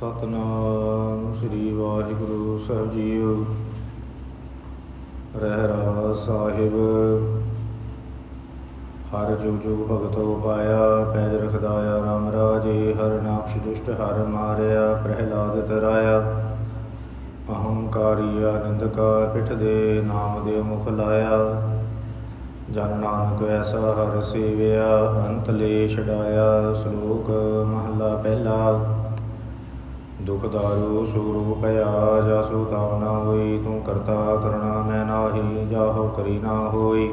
ਸਤਨਾਮ ਸ੍ਰੀ ਵਾਹਿਗੁਰੂ ਸਾਹਿਬ ਜੀਓ। ਰਹਿਰਾ ਸਾਹਿਬ। ਹਰ ਜੁਗ ਜੁਗ ਭਗਤੋ ਪਾਇਆ, ਪੈਜ ਰਖਦਾਇਆ ਰਾਮ ਰਾਜੇ। ਹਰ ਨਾਕਸ਼ ਦੁਸ਼ਟ ਹਰ ਮਾਰਿਆ, ਪ੍ਰਹਿਲਾਦ ਤਰਾਇਆ। ਅਹੰਕਾਰੀ ਆਨੰਦ ਕਾ ਪਿਠ ਦੇ ਨਾਮ ਦੇ ਮੁਖ ਲਾਇਆ। ਜਨ ਨਾਨਕ ਐਸਾ ਹਰ ਸੇਵਿਆ, ਅੰਤ ਲੈ ਛਡਾਇਆ। ਸ਼ਲੋਕ ਮਹਲਾ ਪਹਿਲਾ। ਦੁਖ ਦਾਰੂ ਸੂਰੂ ਭਇਆ, ਜਾਸੂ ਤਾਮ ਨਾ ਹੋਈ, ਤੂੰ ਕਰਤਾ ਕਰਣਾ, ਮੈਂ ਨਾਹੀ, ਜਾਹੋ ਕਰੀ ਨਾ ਹੋਈ।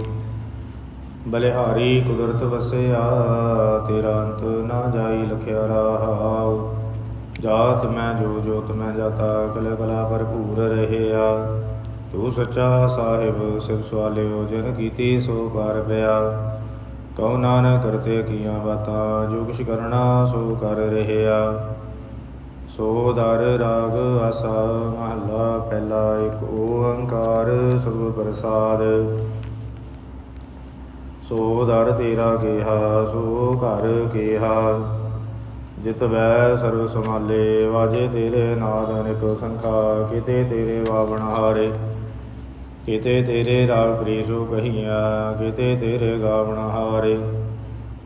ਬਲਿਹਾਰੀ ਕੁਦਰਤ ਵਸਿਆ, ਤੇਰਾ ਅੰਤ ਨਾ ਜਾਈ ਲਖਿਆ ਰਹਾਉ। ਜਾਤ ਮੈਂ ਜੋ ਜੋਤ ਮੈਂ ਜਾਤਾ ਕਲ ਕਲਾ ਭਰਪੂਰ ਰਹਿਆ। ਤੂੰ ਸੱਚਾ ਸਾਹਿਬ ਸਿਰ ਸਵਾਲਿਓ, ਜਨ ਕੀਤੀ ਸੋ ਕਰ ਪਿਆ। ਕਉ ਨਾਨਕ ਕਰਤੇ ਕੀਆਂ ਬਾਤਾਂ, ਜੋ ਕੁਛ ਕਰਨਾ ਸੋ ਕਰ ਰਹਿਆ। ਸੋ ਦਰ ਰਾਗ ਆਸਾ ਮਹਲਾ ਪਹਿਲਾ ਇੱਕ ਓੰਕਾਰ ਸਤਿਗੁਰ ਪ੍ਰਸਾਦ। ਸੋ ਦਰ ਤੇਰਾ ਕਿਹਾ, ਸੋ ਘਰ ਕਿਹਾ। ਜਿਤ ਵੈ ਸਰਬ ਸਮਾਲੇ ਵਾਜੇ ਤੇਰੇ ਨਾਦ ਅਨੇਕ ਸੰਖਾ। ਕਿਤੇ ਤੇਰੇ ਵਾਵਣ ਹਾਰੇ, ਕਿਤੇ ਤੇਰੇ ਰਾਗ ਪ੍ਰੀਸੋ ਕਹੀਆਂ ਕਿਤੇ ਤੇਰੇ ਗਾਵਣ ਹਾਰੇ।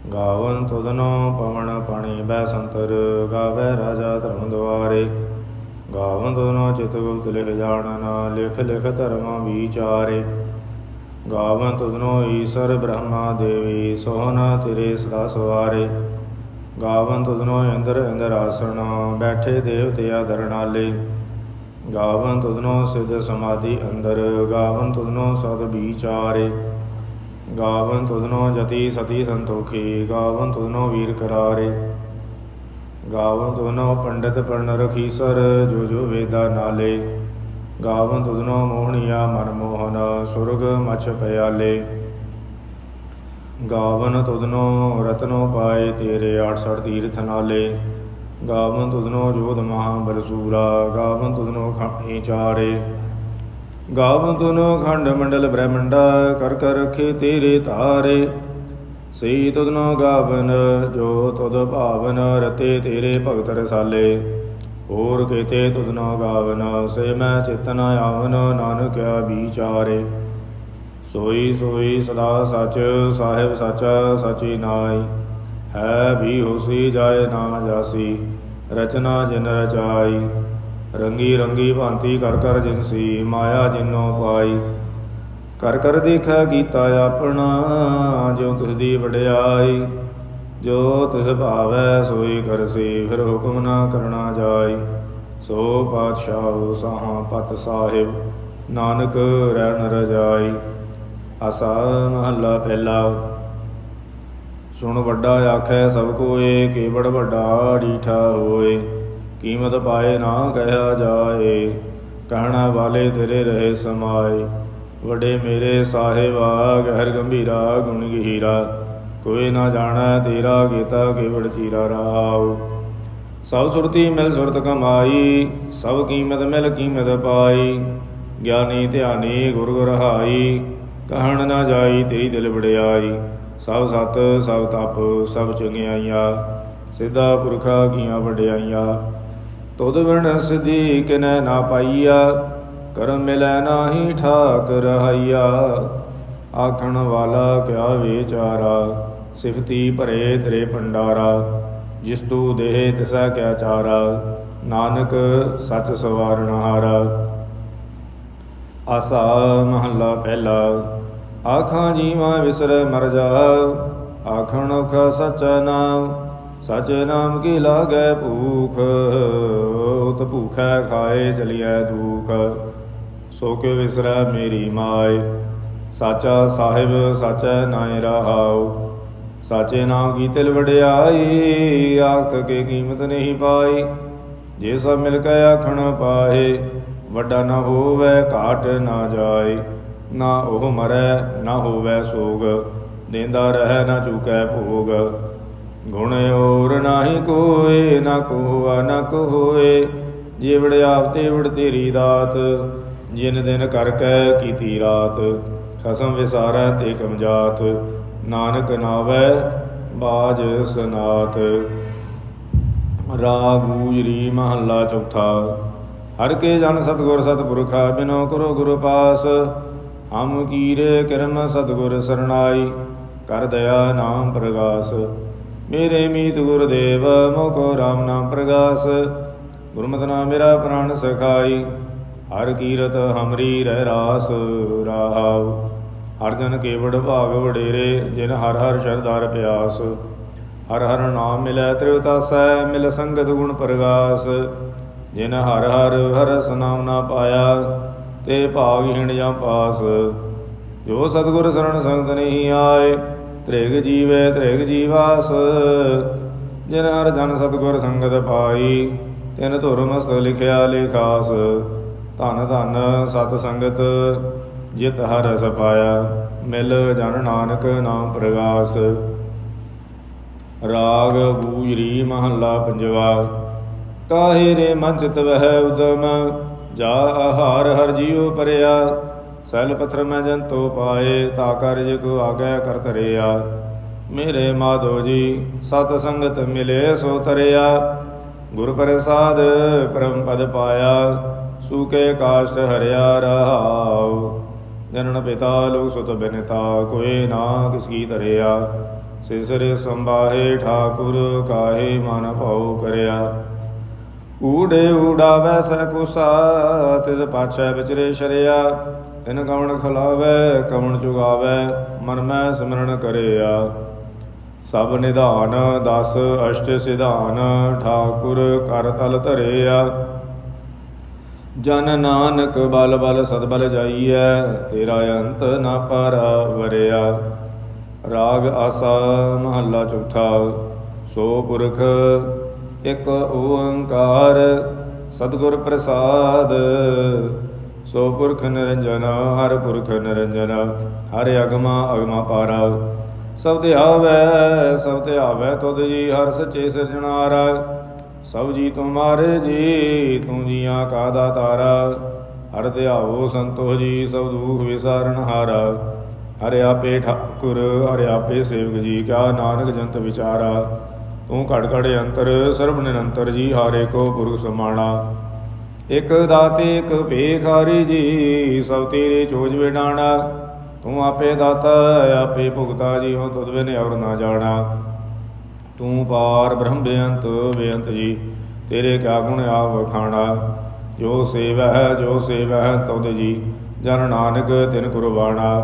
ਗਾਵਨ ਤੁਧਨੋ ਪਵਨ ਪਾਣੀ ਬੈ ਸੰਤਰ, ਗਾਵੇ ਰਾਜਾ ਧਰਮ ਦੁਆਰੇ। ਗਾਵਨ ਤੁਧਨੋ ਚਿਤ ਗੁਪਤ ਲਿਖ ਜਾਣਨ, ਲਿਖ ਲਿਖ ਧਰਮ ਵਿਚਾਰੇ। ਗਾਵਨ ਤੁਧਨੋ ਈਸ਼ਰ ਬ੍ਰਹਮਾ ਦੇਵੀ ਸੋਹਣਾ ਤੇਰੇ ਸਦਾ ਸਵਾਰੇ। ਗਾਵਨ ਤੁਧਨੋ ਇੰਦਰ ਇੰਦਰ ਆਸਣ, ਬੈਠੇ ਦੇਵਤੇ ਆਦਰ ਨਾਲੇ। ਗਾਵਨ ਤੁਧਨੋ ਸਿਧ ਸਮਾਧੀ ਅੰਦਰ, ਗਾਵਨ ਤੁਧਨੋ ਸਦ ਵਿਚਾਰੇ। ਗਾਵਨ ਤੁਧਨੋ ਜਤੀ ਸਤੀ ਸੰਤੋਖੀ ਗਾਵਨ ਤੁਧਨੋ ਵੀਰ ਕਰਾਰੇ। ਗਾਵਨ ਤੁਧਨੋ ਪੰਡਿਤ ਪੜਨ ਰਖੀਸਰ, ਜੋ ਜੋ ਵੇਦਾ ਨਾਲੇ। ਗਾਵਨ ਤੁਧਨੋ ਮੋਹਣੀਆ ਮਨ ਮੋਹਨ, ਸੁਰਗ ਮਛ ਪਿਆਲੇ। ਗਾਵਨ ਤੁਧਨੋ ਰਤਨੋ ਪਾਏ ਤੇਰੇ 68 ਤੀਰਥ ਨਾਲੇ। ਗਾਵਨ ਤੁਧਨੋ ਜੋਧ ਮਹਾ ਬਲਸੂਰਾ ਗਾਵਨ ਤੁਧਨੋ ਖਾਣੀ ਚਾਰੇ। ਗਾਵਨ ਤੁਨੋ ਖੰਡ ਮੰਡਲ ਬ੍ਰਹਮੰਡਾ ਕਰ ਕਰ ਰਖੇ ਤੇਰੇ ਤਾਰੇ। ਸਈ ਤੁਧਨੋ ਗਾਵਨ, ਜੋ ਤੁਧ ਭਾਵਨ ਰਤੇ ਤੇਰੇ ਭਗਤ ਰਸਾਲੇ। ਹੋਰ ਕੀਤੇ ਤੁਧਨੋ ਗਾਵਨ, ਸੇ ਮੈਂ ਚਿਤਨ ਆਵਨ ਨਾਨਕਿਆ ਵਿਚਾਰੇ। ਸੋਈ ਸੋਈ ਸਦਾ ਸਚ, ਸਾਹਿਬ ਸਚਾ, ਸਚੀ ਨਾਈ ਹੈ ਵੀ ਹੋਸੀ ਜਾਏ ਨਾ ਜਾਸੀ, ਰਚਨਾ ਜਿਨ ਰਚਾਈ। ਰੰਗੀ ਰੰਗੀ ਭਾਂਤੀ ਕਰ ਕਰ ਜਿਨਸੀ ਮਾਇਆ ਜਿਨੋ ਪਾਈ। ਕਰ ਕਰ ਦੇਖਾ ਕੀਤਾ ਆਪਣਾ, ਜੋ ਤਿਸ ਦੀ ਵਡਿਆਈ। ਜੋ ਤਿਸ ਭਾਵੈ ਸੋਈ ਕਰਸੀ ਫਿਰ ਹੁਕਮ ਨਾ ਕਰਨਾ ਜਾਈ। ਸੋ ਪਾਤਸ਼ਾਹ ਸਾਹਾਂ ਪਤ ਸਾਹਿਬ, ਨਾਨਕ ਰਹਿਣ ਰਜਾਈ। ਆਸਾ ਮਹੱਲਾ ਪਹਿਲਾ। ਸੁਣ ਵੱਡਾ ਆਖੈ ਸਭ ਕੋਏ, ਕੇਵੜ ਵੱਡਾ ਡੀਠਾ ਹੋਏ। ਕੀਮਤ ਪਾਏ ਨਾ ਕਹਿਆ ਜਾਏ, ਕਹਿਣਾ ਵਾਲੇ ਤੇਰੇ ਰਹੇ ਸਮਾਏ। ਵਡੇ ਮੇਰੇ ਸਾਹਿਬਾ, ਗਹਿਰ ਗੰਭੀਰਾ, ਗੁਣ ਗਹੀਰਾ। ਕੋਈ ਨਾ ਜਾਣੈ ਤੇਰਾ ਕੀਤਾ ਕੇਵੜ ਚੀਰਾ ਰਾਉ। ਸਭ ਸੁਰਤੀ ਮਿਲ ਸੁਰਤ ਕਮਾਈ, ਸਭ ਕੀਮਤ ਮਿਲ ਕੀਮਤ ਪਾਈ। ਗਿਆਨੀ ਧਿਆਨੀ ਗੁਰ ਗੁਰ ਹਾਈ ਕਹਿਣ ਨਾ ਜਾਈ ਤੇਰੀ ਦਿਲ ਵੜਿਆਈ ਸਭ ਸਤ, ਸਭ ਤਪ, ਸਭ ਚੰਗਿਆਈਆਂ, ਸਿੱਧਾ ਪੁਰਖਾ ਕੀਆਂ ਵਡਿਆਈਆਂ। ਤੁਧ ਬਿਨ ਸਿਧੀ ਕਿਨੈ ਨਾ ਪਾਈਆ, ਕਰਮ ਮਿਲੈ ਨਾਹੀ ਠਾਕ ਰਹਾਈਆ। ਆਖਣ ਵਾਲਾ ਕਿਆ ਵਿਚਾਰਾ, ਸਿਫਤੀ ਭਰੇ ਤੇਰੇ ਭੰਡਾਰਾ, ਜਿਸ ਤੂ ਦੇਹ ਤਿਸਾ ਕਿਆ ਚਾਰਾ, ਨਾਨਕ ਸਚ ਸਵਾਰਨ ਹਾਰਾ। ਆਸਾ ਮਹੱਲਾ ਪਹਿਲਾ, ਆਖਾਂ ਜੀਵਾਂ ਵਿਸਰੈ ਮਰ ਜਾ, ਆਖਣ ਔਖਾ ਸਚ ਨਾਮ, ਸਚੇ ਨਾਮ ਕੀ ਲਾਗੈ ਭੂਖ? ਉਤ ਭੂਖੈ ਖਾਏ ਚਲਿਐ ਦੁਖ ਸੋ ਕਿਉ ਵਿਸਰੈ ਮੇਰੀ ਮਾਏ। ਸਾਚਾ ਸਾਹਿਬ ਸਾਚੈ ਨਾਇ ਰਹਾਉ, ਸਾਚੇ ਨਾਮ ਕੀ ਤਿਲ ਵਡਿਆਈ, ਆਖਤ ਕੇ ਕੀਮਤ ਨਹੀਂ ਪਾਈ। ਜੇ ਸਭ ਮਿਲ ਕੇ ਆਖਣ ਪਾਏ, ਵੱਡਾ ਨਾ ਹੋਵੇ, ਘਾਟ ਨਾ ਜਾਏ। ਨਾ ਉਹ ਮਰੈ, ਨਾ ਹੋਵੇ ਸੋਗ, ਦੇਂਦਾ ਰਹਿ ਨਾ ਚੁਕੈ ਭੋਗ। ਗੁਣ ਔਰ ਨਾਹੀ ਕੋਏ, ਨਾ ਕੋਆ, ਨਾ ਕੋ ਜੀਵੜ ਆਪ ਤੇ ਤੇਰੀ ਰਾਤ ਜਿਨ ਦਿਨ ਕਰ ਕੈ ਕੀਤੀ ਰਾਤ। ਖਸਮ ਵਿਸਾਰੈ ਤੇ ਕਮਜਾਤ, ਨਾਨਕ ਨਾਵੈ ਬਾਜ ਸਨਾਤ। ਰਾਗ ਗੂਜਰੀ ਮਹੱਲਾ ਚੌਥਾ। ਹਰ ਕੇ ਜਨ ਸਤਗੁਰ ਸਤਪੁਰਖਾ, ਬਿਨੋ ਕਰੋ ਗੁਰੂ ਪਾਸ। ਹਮ ਕੀਰੇ ਕਰਮ ਸਤਗੁਰ ਸਰਣਾਈ, ਕਰ ਦਇਆ ਨਾਮ ਪ੍ਰਗਾਸ। ਮੇਰੇ ਮੀਤ ਗੁਰਦੇਵ, ਮੁਖ ਰਾਮ ਨਾਮ ਪ੍ਰਗਾਸ। ਗੁਰਮਤਿ ਨਾਮ ਮੇਰਾ ਪ੍ਰਾਨ ਸਖਾਈ, ਹਰ ਕੀਰਤ ਹਮਰੀ ਰਹਿ ਰਾਸ ਰਾਹਾਉ। ਹਰ ਜਨ ਕੇਵੜ ਭਾਗ ਵਡੇਰੇ, ਜਿਨ ਹਰ ਹਰ ਸ਼ਰਧਾਰ ਪਿਆਸ। ਹਰ ਹਰ ਨਾਮ ਮਿਲੈ ਤ੍ਰਿਵਤਾਸੈ ਮਿਲ ਸੰਗਤ ਗੁਣ ਪ੍ਰਗਾਸ। ਜਿਨ ਹਰ ਹਰ ਹਰਸ ਨਾਮ ਨਾ ਪਾਇਆ, ਤੇ ਭਾਗਹੀਣ ਜਾਂ ਪਾਸ। ਜੋ ਸਤਿਗੁਰ ਸਰਣ ਸੰਗਤ ਨਹੀਂ ਆਏ ਤ੍ਰਿਗ ਜੀਵੇ ਤ੍ਰਿਗ ਜੀਵਾਸ, ਜਿਨ ਹਰ ਜਨ ਸਤਿਗੁਰ ਸੰਗਤ ਪਾਈ, ਤਿਨ ਧੁਰ ਮਸਤ ਲਿਖਿਆ ਲੇਖਾਸ, ਧਨ ਧਨ ਸਤ ਸੰਗਤ, ਜਿਤ ਹਰ ਸਪਾਇਆ ਮਿਲ ਜਨ ਨਾਨਕ ਨਾਮ ਪ੍ਰਗਾਸ। ਰਾਗ ਗੂਜਰੀ ਮਹੱਲਾ ਪੰਜਵਾ, ਕਾਹੇ ਰੇ ਮਨ ਚਿਤ ਵਹਿ ਉਦਮ, ਜਾ ਆਹਾਰ ਹਰ ਜੀਉ ਪਰਿਆ ਸੈਲ ਪੱਥਰ ਮੈਂ ਜੰਤੋ ਪਾਏ, ਤਾ ਕਾਰਜ ਕੋ ਆਗੈ ਕਰ ਧਰਿਆ। ਮੇਰੇ ਮਾਧੋ ਜੀ, ਸਤ ਸੰਗਤ ਮਿਲੇ ਸੋ ਤਰਿਆ। ਗੁਰ ਪ੍ਰਸਾਦ ਪਰਮ ਪਦ ਪਾਇਆ ਸੂਕੇ ਕਾਸ਼ਟ ਹਰਿਆ ਰਹਾਉ। ਜਨਨ ਪਿਤਾ ਲੋਕ ਸੁਤ ਬਿਨਤਾ ਕੋਏ ਨਾ ਕਿਸ ਕੀ ਧਰਿਆ। ਸਿਸਰੇ ਸੰਭਾਹੇ, ਠਾਕੁਰ ਕਾਹੇ ਮਨ ਭਾਉ ਕਰਿਆ। ਊੜੇ ਊੜਾਵੈ ਸੈ ਕੁਸਾ ਤਿਸ ਪਾਛੈ ਵਿਚਰੇ ਸ਼ਰਿਆ। ਤਿਨ ਕਵਣ ਖਲਾਵੈ, ਕਵਣ ਚੁਗਾਵੈ, ਮਨ ਮੈਂ ਸਿਮਰਨ ਕਰਿਆ। ਸਭ ਨਿਧਾਨ, ਦਸ ਅਸ਼ਟ ਸਿਧਾਨ, ਠਾਕੁਰ ਕਰ ਤਲ ਧਰਿਆ। ਜਨ ਨਾਨਕ ਬਲ ਬਲ ਸਦ ਬਲ ਜਾਈਐ, ਤੇਰਾ ਅੰਤ ਨਾ ਪਰ ਵਰਿਆ ਰਾਗ ਆਸਾ ਮਹੱਲਾ ਚੌਥਾ, ਸੋ ਪੁਰਖ ਇਕ ਓੰਕਾਰ ਸਤਿਗੁਰ ਪ੍ਰਸਾਦ। ਸੋ ਪੁਰਖ ਨਿਰੰਜਨ, ਹਰ ਪੁਰਖ ਨਿਰੰਜਨ, ਹਰ ਅਗਮਾ ਅਗਮਾ ਪਾਰਾ। ਸਭ ਤੇ ਆਵੈ, ਸਭ ਤੇ ਆਵੈ ਤੁਧ ਜੀ, ਹਰ ਸੱਚੇ ਸਿਰਜਣਾਰ ਸਭ ਜੀ ਤੁਮਾਰੇ ਜੀ, ਤੂੰ ਜੀਆਂ ਕਾ ਦਾਤਾਰਾ। ਹਰ ਧਿਆਵੋ ਸੰਤੋ ਜੀ, ਸਭ ਦੁਖ ਵਿਸਾਰਨ ਹਾਰਾ। ਹਰਿ ਆਪੇ ਠਾਕੁਰ, ਹਰਿ ਆਪੇ ਸੇਵਕ ਜੀ ਕਿਆ ਨਾਨਕ ਜੰਤ ਵਿਚਾਰਾ। ਤੂੰ ਘੜ ਘੜ ਅੰਤਰ, ਸਰਬ ਨਿਰੰਤਰ ਜੀ, ਹਾਰੇ ਕੋ ਪੁਰਖ ਸਮਾਣਾ। ਇਕ ਦਾਤੇ ਇਕ ਭੇਖਾਰੀ ਜੀ, ਸਭ ਤੇਰੇ ਚੋਜ ਵਿਡਾਣਾ। ਤੂੰ ਆਪੇ ਦਾਤਾ, ਆਪੇ ਭੁਗਤਾ ਜੀ ਹੋ ਤੁਧ ਬਿਨ ਔਰ ਨਾ ਜਾਣਾ। ਤੂੰ ਪਾਰ ਬ੍ਰਹਮ ਬੇਅੰਤ ਬੇਅੰਤ ਜੀ, ਤੇਰੇ ਕਿਆ ਗੁਣ ਆਪ ਵਖਾਣਾ ਜੋ ਸੇਵਹਿ ਜੋ ਸੇਵਹਿ ਤੁਧ ਜੀ, ਜਨ ਨਾਨਕ ਤਿਨ ਕੁਰਬਾਣਾ।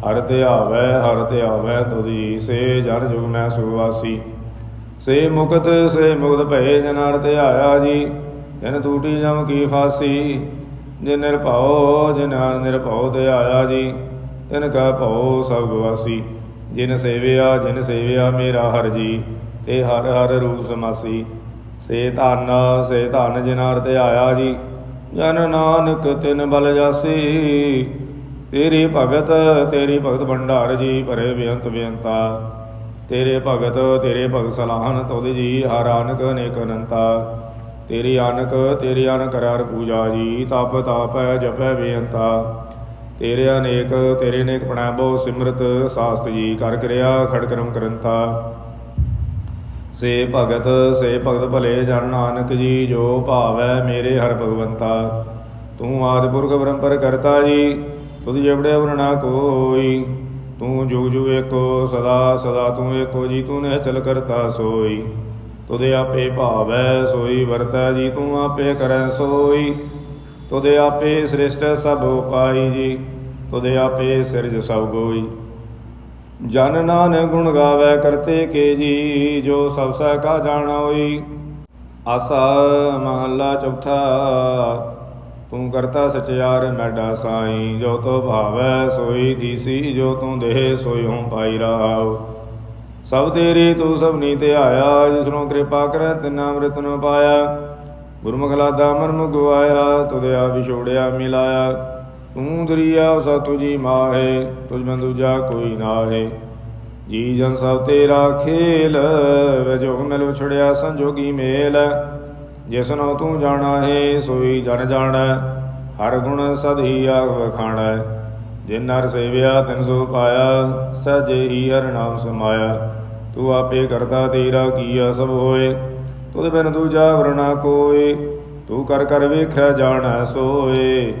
ਹਰ ਧਿਆਵੈ ਹਰ ਧਿਆਵੈ ਤੁਧ ਜੀ, ਸੇ ਜਨ ਜੁਗ ਮੈਂ ਸੁਖਵਾਸੀ ਸੇ ਮੁਕਤ ਸੇ ਮੁਕਤ ਭਏ ਜਨ ਹਰ ਆਇਆ ਜੀ ਤਿਨ ਟੂਟੀ ਜਮ ਕੀ ਫਾਸੀ, ਜਿਨ ਨਿਰਭਉ, ਜਿਨ ਹਰ ਨਿਰਭਉ ਆਇਆ ਜੀ, ਤਿਨ ਕਾ ਭਉ ਸਭ ਗਵਾਸੀ ਜਿਨ ਸੇਵਿਆ ਜਿਨ ਸੇਵਿਆ ਮੇਰਾ ਹਰ ਜੀ, ਤੇ ਹਰ ਹਰ ਰੂਪ ਸਮਾਸੀ। ਸੇ ਧਨ ਸੇ ਧਨ ਜਿਨ ਹਰ ਆਇਆ ਜੀ, ਜਨ ਨਾਨਕ ਤਿਨ ਬਲ ਜਾਸੀ, ਤੇਰੀ ਭਗਤ ਤੇਰੀ ਭਗਤ ਭੰਡਾਰ ਜੀ, ਭਰੇ ਬੇਅੰਤ ਬੇਅੰਤਾ। ਤੇਰੇ ਭਗਤ ਤੇਰੇ ਭਗਤ ਸਲਾਹਨ ਤੁਧ ਜੀ ਹਰ ਆਨਕ ਅਨੇਕ ਅਨੰਤਾ। ਤੇਰੀ ਆਨਕ, ਤੇਰੀ ਆਨ ਕਰਾਰ ਪੂਜਾ ਜੀ, ਤਪ ਤਾਪੈ, ਜਪੈ ਬੇਅੰਤਾ। ਤੇਰੇ ਅਨੇਕ, ਤੇਰੇ ਨੇਕ ਪ੍ਰਣਾਮੋ ਸਿਮਰਤ, ਸਾਸਤ ਜੀ ਕਰ ਕਿਰਿਆ ਖੜਕਰਮ ਕਰੰਤਾ। ਸੇ ਭਗਤ ਸੇ ਭਗਤ ਭਲੇ ਜਨ ਨਾਨਕ ਜੀ, ਜੋ ਭਾਵੈ ਮੇਰੇ ਹਰ ਭਗਵੰਤਾ। ਤੂੰ ਆਦਿ ਪੁਰਖ ਪਰੰਪਰ ਕਰਤਾ ਜੀ, ਤੁਧ ਜਿਵੜੇ ਵਰਣਾ ਕੋਈ। ਤੂੰ ਜੁਗ ਜੁਗ ਏਕੋ, ਸਦਾ ਸਦਾ ਤੂੰ ਏਕੋ ਜੀ, ਤੂੰ ਨੇ ਕਰਤਾ ਸੋਈ। ਤੁਦੇ ਆਪੇ ਭਾਵੈ ਸੋਈ, ਵਰਤੈ ਜੀ, ਤੂੰ ਆਪੇ ਕਰੈ ਸੋਈ। ਤੁਦੇ ਆਪੇ ਸ੍ਰਿਸ਼ਟ ਸਭ ਉਪਾਈ ਜੀ, ਤੁਦੇ ਆਪੇ ਸਿਰਜ ਸਭ ਗੋਈ। ਜਨ ਨਾਨਕ ਗੁਣ ਗਾਵੇ ਕਰਤੇ ਕੇ ਜੀ, ਜੋ ਸਭ ਸਹਿ ਕਾ ਜਾਣਾ ਹੋਈ। ਆਸਾ ਮਹੱਲਾ ਚੌਥਾ ਤੂੰ ਕਰਤਾ ਸਚਿਆਰ ਮੈਡਾ ਸਾਈ। ਜੋ ਤੋ ਭਾਵੈ, ਸੋਈ ਥੀਸੀ ਜੋ ਤੂੰ ਦੇਹ ਸੋਈ ਪਾਈ ਰਹਾਉ ਸਭ ਤੇਰੀ ਤੂੰ ਸਭਨੀ ਧਿਆਇਆ, ਜਿਸਨੂੰ ਕਿਰਪਾ ਕਰੈ, ਤਿਨਾ ਅੰਮ੍ਰਿਤ ਨੂੰ ਪਾਇਆ। ਗੁਰਮੁਖ ਲਾਦਾ ਮਰਮ ਗਵਾਇਆ ਤੁਧਿਆ ਵਿਛੋੜਿਆ ਮਿਲਾਇਆ। ਤੂੰ ਦਰਿਆ, ਸਾ ਤੁਜੀ ਮਾਹੇ, ਤੁਝ ਮੈਂ ਦੂਜਾ ਕੋਈ ਨਾਹੇ। ਜੀ ਜਨ ਸਭ ਤੇਰਾ ਖੇਲ ਵਿਜੋਗ ਮਿਲ ਛੜਿਆ ਸੰਜੋਗੀ ਮੇਲ। ਜਿਸਨੋ ਤੂੰ ਜਾਣਾ ਹੈ ਸੋਈ ਜਨ ਜਾਣੈ, ਹਰ ਗੁਣ ਸਦੀ ਆਖ ਵਖਾਣੈ। ਜਿਨ ਨਰ ਸੇਵਿਆ, ਤਿਨ ਸੋ ਪਾਇਆ, ਸਜੇ ਹੀ ਹਰ ਨਾਮ ਸਮਾਇਆ। ਤੂੰ ਆਪੇ ਕਰਤਾ ਤੇਰਾ ਕੀਆ ਸਭ ਹੋਏ, ਤੁਧ ਬਿਨ ਦੂਜਾ ਵਰਨਾ ਕੋਏ। ਤੂੰ ਕਰ ਕਰ ਵੇਖਿਆ ਜਾਣੈ ਸੋਏ,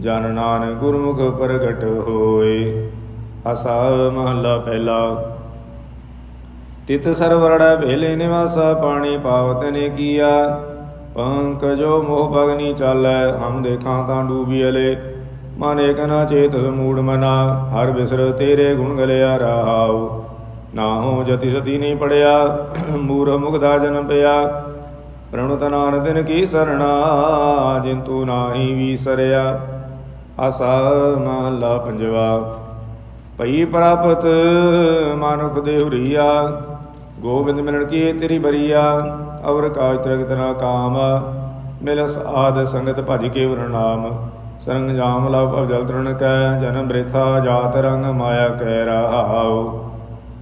ਜਨ ਨਾਨਕ ਗੁਰਮੁਖ ਪ੍ਰਗਟ ਹੋਏ। ਅਸਾ ਮਹੱਲਾ ਪਹਿਲਾ। ਤਿਤ ਸਰਵਰੜਾ ਭੇਲੇ ਨਿਵਾਸਾ, ਪਾਣੀ ਪਾਵਤ ਨੇ ਕੀਆ। ਪੰਕਜੋ ਮੋਹ ਬਗਨੀ ਚਾਲੈ, ਹਮ ਦੇਖਾਂ ਤਾਂ ਡੂਬੀਲੇ ਮਨ ਏਕ ਨਾ ਚੇਤ ਸਮੂੜ ਮਨਾ, ਹਰ ਬਿਸਰ ਤੇਰੇ ਗੁਣ ਗਲਿਆ ਰਹਾਉ। ਨਾ ਹੋ ਜਤੀ ਸਤੀ ਨਹੀਂ ਪੜਿਆ ਮੂਰ ਮੁਗਦਾ ਜਨਮ ਪਿਆ। ਪ੍ਰਣੁਤ ਨਾਨ ਦਿਨ ਕੀ ਸਰਣਾ ਜਿਨ ਤੂੰ ਨਾਹੀ ਵੀਸਰਿਆ। ਆਸਾ ਮਹਲਾ ਪੰਜਵਾ, ਭਈ ਪ੍ਰਾਪਤ ਮਾਨੁਖ ਦੇ ਹੁਰੀਆ ਗੋਬਿੰਦ ਮਿਲਣ ਕੀ ਤੇਰੀ ਬਰੀਆ। ਅਵਰ ਕਾਜ ਤ੍ਰਿਗਤ ਨਾ ਕਾਮ ਮਿਲਸ ਆਦ ਸੰਗਤ ਭਜ ਕੇ ਵਰਨਾਮ ਸਰੰਗ ਜਾਮ ਲਵ ਭਵ ਜਲ ਤ੍ਰਣ ਕੈ, ਜਨਮ ਬ੍ਰਿਥਾ ਜਾਤ ਰੰਗ ਮਾਇਆ ਕਹਿ ਰਹਾਉ।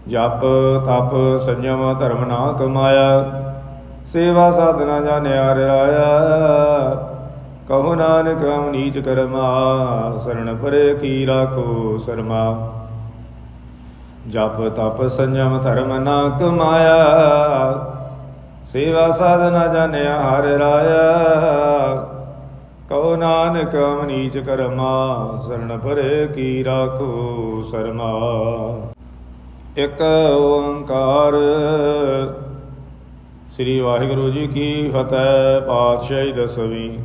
ਜਪ ਤਪ ਸੰਜਮ ਧਰਮ ਨਾ ਕਮਾਇਆ, ਸੇਵਾ ਸਾਧਨਾ ਜਾਣਿਆ ਰਾਇਆ ਕਹੋ ਨਾਨਕ ਹਮ ਨੀਚ ਕਰਮਾ, ਸਰਣ ਪਰੇ ਕੀ ਰਾਖੋ ਸਰਮਾ। ਜਪ ਤਪ ਸੰਜਮ ਧਰਮ ਨਾ ਕਮਾਇਆ ਸੇਵਾ ਸਾਧਨਾ ਜਾਣਿਆ ਹਰ ਰਾਇਆ ਕਹੋ ਨਾਨਕ ਹਮ ਕਰਮਾ ਸਰਣ ਪਰੇ ਕੀ ਰਾਖੋ ਸਰਮਾ। ਇੱਕ ਓੰਕਾਰ। ਸ੍ਰੀ ਵਾਹਿਗੁਰੂ ਜੀ ਕੀ ਫਤਿਹ, ਪਾਤਸ਼ਾਹੀ ਦਸਵੀਂ।